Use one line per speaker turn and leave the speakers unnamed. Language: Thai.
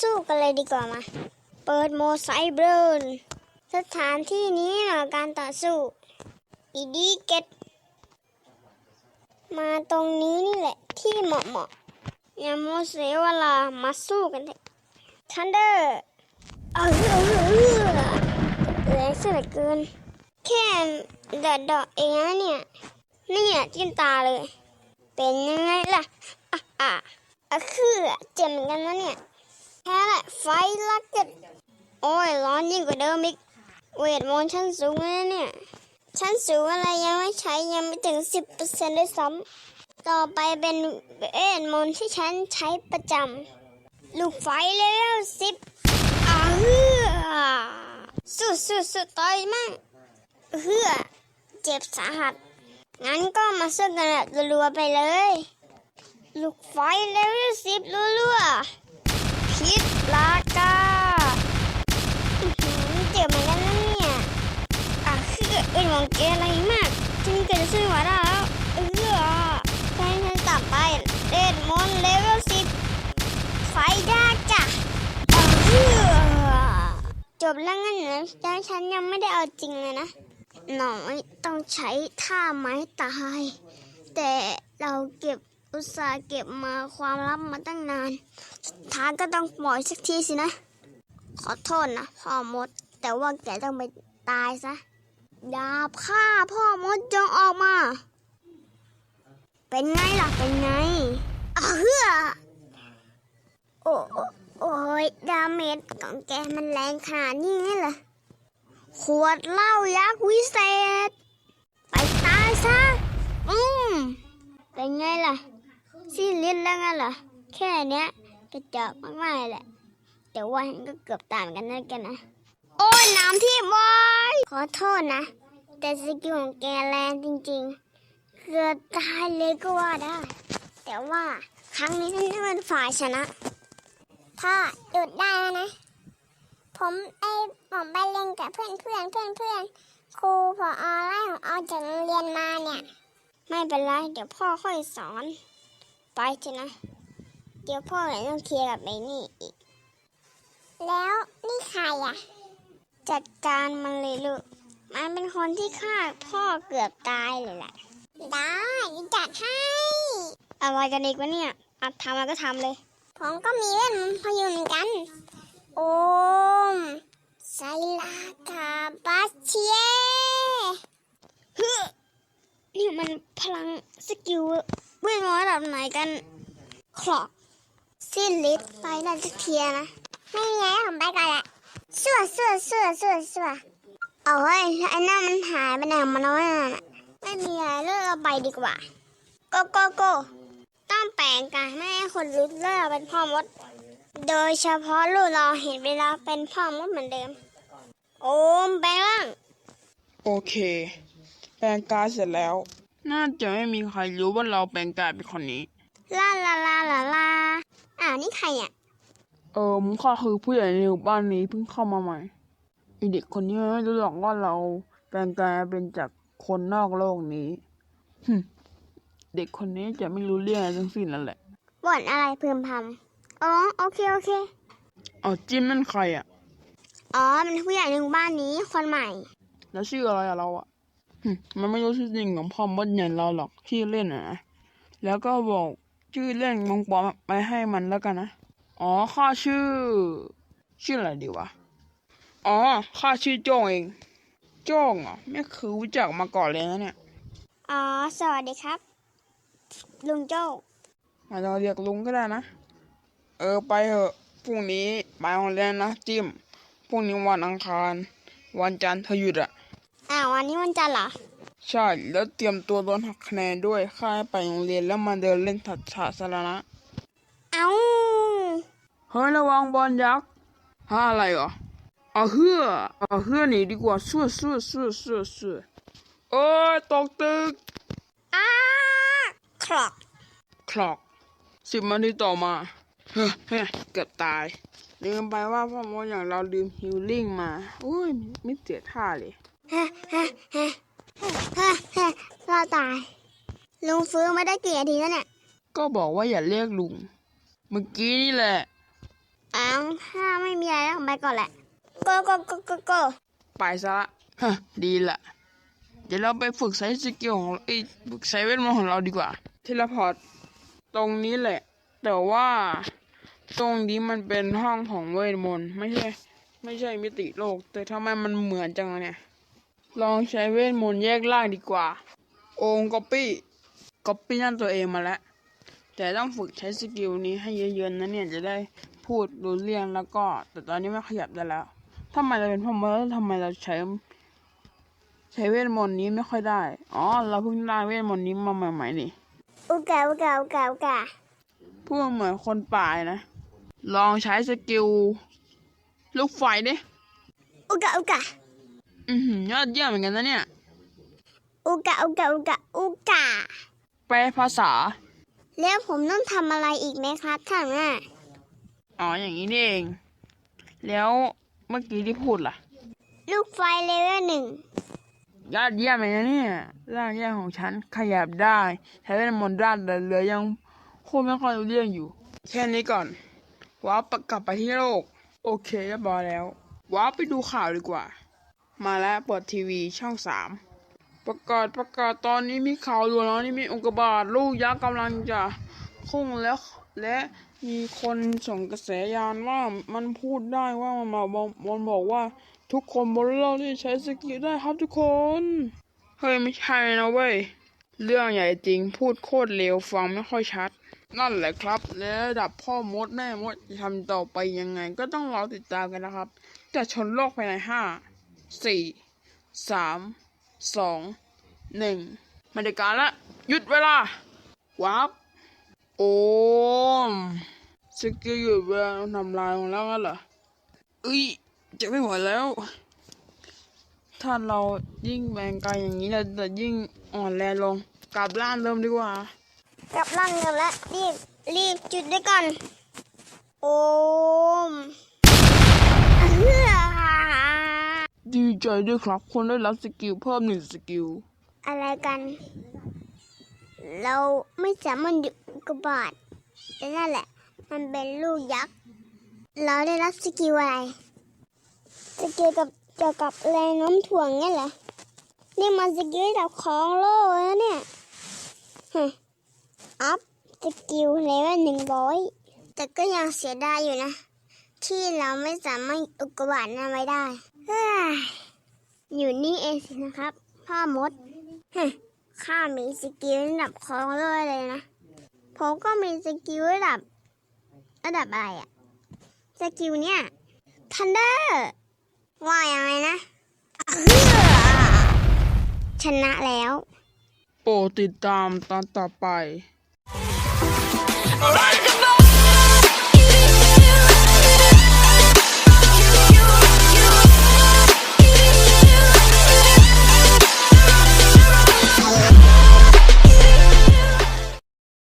สู้กันเลยดีกว่ามา เปิดโมไซเบอร์สถานที่นี้นะการต่อสู้อีดีเกตมาตรงนี้นี่แหละที่เหมาะเหมาะอย่าโมเสียเวลามาสู้กันเถอะทันเดอร์เออเออเออแรงเสียเหลือเกิน แค่เดอดดอกเองนะเนี่ยเนี่ยจิ้มตาเลย เป็นยังไงล่ะอะอะอะคือเจ็บเหมือนกันนะเนี่ย แค่แหละไฟลักเก็ตโอ้ย ร้อนยิ่งกว่าเดิมอีก เวทมนต์ชั้นสูงเลยเนี่ยชั้นสูงอะไรยังไม่ใช้ยังไม่ถึงสิบเปอร์เซ็นต์ด้วยซ้ำต่อไปเป็นเวทมนต์ที่ฉันใช้ประจำลูกไฟเลเวลสิบอ่าเฮือสุดสุดสุดต่อยมากเฮือเจ็บสาหัส งั้นก็มาสู้กันแบบรัวๆไปเลย ลูกไฟเลเวลสิบรัวๆ ลากาอื้อหือเจ็บเหมือนกันนะเนี่ยอะคือเอ้ยมองเกอะไรมากฉันเกิดจะสู้ไหวได้แล้วเออไปฉันต่อไปเล่นมอนเลเวลสิบไฟได้จ้ะเออจบแล้วงั้นเหรอแล้วฉันยังไม่ได้เอาจริงเลยนะหน่อยต้องใช้ท่าไม้ตาย แต่เราเก็บ อุตส่าห์เก็บมาความลับมาตั้งนาน สุดท้ายก็ต้องปล่อยสักทีสินะ ขอโทษนะพ่อมด แต่ว่าแกต้องไปตายซะ ดาบฆ่าพ่อมดจงออกมา เป็นไงล่ะ เป็นไงเฮือโอ้โอ้โอ้ยดาเมจของแกมันแรงขนาดนี้เหรอขวดเหล้ายักษ์วิเศษ ไปตายซะ อืม เป็นไงล่ะ สิ้นฤทธิ์แล้วไงล่ะแค่เนี้ยกระจอกมากๆแหละ แต่ว่าฉันก็เกือบตายเหมือนกันนกันนะ โอ้ยน้ำที่บอยขอโทษนะ แต่สกิลของแกแรงจริงๆ เกือบตายเลยก็ว่าได้ แต่ว่าครั้งนี้ฉันจะเป็นฝ่ายชนะถ้าหยุดได้แล้วนะ ผมไอ้ผมไปเล่นกับเพื่อนเพื่อนเพื่อนเพื่อนครูพอไล่ผมออกจากโรงเรียนมาเนี่ย ไม่เป็นไร เดี๋ยวพ่อค่อยสอน ไปเถอะนะเดี๋ยวพ่อเลยต้องเคลียร์กับไอ้นี่อีก แล้วนี่ใครอะ จัดการมันเลยลูก มันเป็นคนที่ฆ่าพ่อเกือบตายเลยแหละ ได้จัดให้ อะไรกันอีกวะเนี่ยอัดทำอะไรก็ทำเลย ผมก็มีเล่นมันพยุนเหมือนกัน โอมไซลากาบัสเชียเฮ้อนี่มันพลังสกิลเวทมนต์ระดับไหนกันคลอกสิ้นฤทธิ์ไปได้สักเทียนะ ไม่มีอะไรผมไปก่อนแหละสั่วสั่วสั่วสั่วสั่วเอาเฮ้ยไอ้นั่นมันหายไปไหนของมันวะนั่นน่ะไม่มีอะไรเลิกเอาไปดีกว่าโกโกโกต้องแปลงกายไม่ให้คนรู้เลิกเป็นพ่อมด โดยเฉพาะลูกเราเห็นเวลาเป็นพ่อมดเหมือนเดิม โอมแปลงร่าง
โอเค แปลงกายเสร็จแล้ว น่าจะไม่มีใครรู้ว่าเราแปลงกายเป็นคนนี้
ลาลาลาลาลาอ่าวนี่ใครอะ
เออมึงข้าคือผู้ใหญ่ในหมู่บ้านนี้เพิ่งเข้ามาใหม่ไอเด็กคนนี้ไม่รู้หรอกว่าเราแปลงกายเป็นจากคนนอกโลกนี้หึเด็กคนนี้จะไม่รู้เรื่องอะไรทั้งสิ้นนั่นแหละ
บ่นอะไรพึมพำอ๋อโอเคโอเค
เอาจิ้มนั่นใครอะ
อ๋อมันผู้ใหญ่ในหมู่บ้านนี้คนใหม่
แล้วชื่ออะไรอะเราอะหึ มันไม่รู้ชื่อจริงของพ่อมดใหญ่เราหรอกชื่อเล่นอะนะ แล้วก็บอกชื่อเล่นมงปลอมไปให้มันแล้วกันนะ อ๋อข้าชื่อ ชื่ออะไรดีวะ อ๋อข้าชื่อโจ้งเอง โจ้งเหรอไม่เคยรู้จักมาก่อนเลยนะเนี่ย
อ๋อ สวัสดีครับ ลุงโจ้
อาจจะเรียกลุงก็ได้นะ เออไปเถอะพรุ่งนี้ไปโรงเรียนนะจิมพรุ่งนี้วันอังคาร วันจันทร์เธอหยุดอะ
อ้าววันนี้วันจันทร์เหรอ
ใช่แล้วเตรียมตัวโดนหักคะแนนด้วยค่าให้ไปโรงเรียนแล้วมาเดินเล่นถัดสาธารณะ
เอ้า
เฮ้ยระวังบอลยักษ์ฮะอะไรเหรอเอาเฮือเอาเฮือหนีดีกว่าสู้สู้สู้สู้สู้โอ้ยตกตึก
อ้าคลอก
คลอกสิบนาทีต่อมาเฮ้ยเฮ้ยเกือบตายลืมไปว่าพ่อมดอย่างเราลืมฮิลลิ่งมาโอ้ยไม่เสียท่าเลย
ฮะฮะฮะฮะฮะเราตาย ลุงฟื้นมาได้กี่นาทีแล้วเนี่ย
ก็บอกว่าอย่าเรียกลุง เมื่อกี้นี่แหละ
อ้าวถ้าไม่มีอะไรแล้วไปก่อนแหละ go go go go go
ไปซะละฮะดีละเดี๋ยวเราไปฝึกใช้สกิลของเราเอ้ยฝึกใช้เวทมนต์ของเราดีกว่า เทเลพอร์ตตรงนี้แหละ แต่ว่า ตรงนี้มันเป็นห้องของเวทมนต์ไม่ใช่ ไม่ใช่มิติโลก แต่ทำไมมันเหมือนจังอะเนี่ย ลองใช้เวทมนต์แยกล่างดีกว่า โองก๊อปปี้ก๊อปปี้นั่นตัวเองมาแล้ว แต่ต้องฝึกใช้สกิลนี้ให้เยอะๆนะเนี่ยจะได้พูดรู้เรื่องแล้วก็ แต่ตอนนี้ไม่ขยับได้แล้วทำไมเราเป็นพ่อมดแล้วทำไมเราใช้ ใช้เวทมนต์นี้ไม่ค่อยได้ อ๋อ เราเพิ่งได้เวทมนต์นี้มาใหม่ๆนี่
อุกาอุกาอุกาอุกา
พูดเหมือนคนป่าเลยนะ ลองใช้สกิลลูกไฟดิ
อุกาอุกา
อือหือยอดเยี่ยมเหมือนกันนะเนี่ย
อุกาอุกาอุกาอุกา
แปลภาษา
แล้วผมต้องทำอะไรอีกไหมครับท่านน่ะ
อ๋อ อย่างนี้นี่เอง แล้วเมื่อกี้ที่พูดล่ะ
ลูกไฟเลเวลหนึ่ง
ยอดเยี่ยมเลยนะเนี่ยร่างแยกของฉันขยับได้ใช้เวทมนต์ด้านแต่เหลือยังพูดไม่ค่อยรู้เรื่องอยู่ แค่นี้ก่อนว้าร์ปกลับไปที่โลก โอเคเรียบร้อยแล้วว้าร์ปไปดูข่าวดีกว่า มาแล้วเปิดทีวีช่องสามประกาศประกาศตอนนี้มีข่าวด่วนแล้วนี่มีอุกกาบาตลูกยักษ์กำลังจะพุ่งแล้วและมีคนส่งกระแสยานว่ามันพูดได้ว่ามันมาบอกมันบอกว่าทุกคนบนโลกที่ใช้สกิลได้ครับทุกคน เฮ้ยไม่ใช่นะเว้ย เรื่องใหญ่จริงพูดโคตรเร็วฟังไม่ค่อยชัด นั่นแหละครับ และระดับพ่อมดแม่มดจะทำต่อไปยังไง ก็ต้องรอติดตามกันนะครับ จะชนโลกภายในห้า สี่สามสองหนึ่งมาเดการละหยุดเวลาวับโอมสกิลหยุดเวลาทำลายของเราแล้วเหรอเอ้ยจะไม่ไหวแล้ว ถ้าเรายิ่งแบ่งกายอย่างนี้เราจะยิ่งอ่อนแรงลง กลับร่างเริ่มดีกว่า
กลับร่างกันแล้วรีบรีบจุดด้วยกัน โอมเฮือ
ดีใจด้วยครับ คนได้รับสกิลเพิ่มหนึ่งสกิล
อะไรกัน เราไม่สามารถหยุดอุกกาบาตแต่นั่นแหละ มันเป็นลูกยักษ์ เราได้รับสกิลอะไร สกิลกับเกี่ยวกับแรงโน้มถ่วงเนี่ยเหรอนี่มันสกิลดับของโลกแล้วเนี่ยฮอัพสกิลเลเวลหนึ่งร้อยแต่ก็ยังเสียดายอยู่นะ ที่เราไม่สามารถอุกกาบาตนั้นไว้ได้ อยู่นี่เองสินะครับ พ่อมดฮึข้ามีสกิลระดับของโลกเลยนะ ผมก็มีสกิลระดับระดับอะไรอะสกิลเนี่ยทันเดอร์ว่ายังไงนะ ชนะแล้ว
โปรดติดตามตอนต่อไป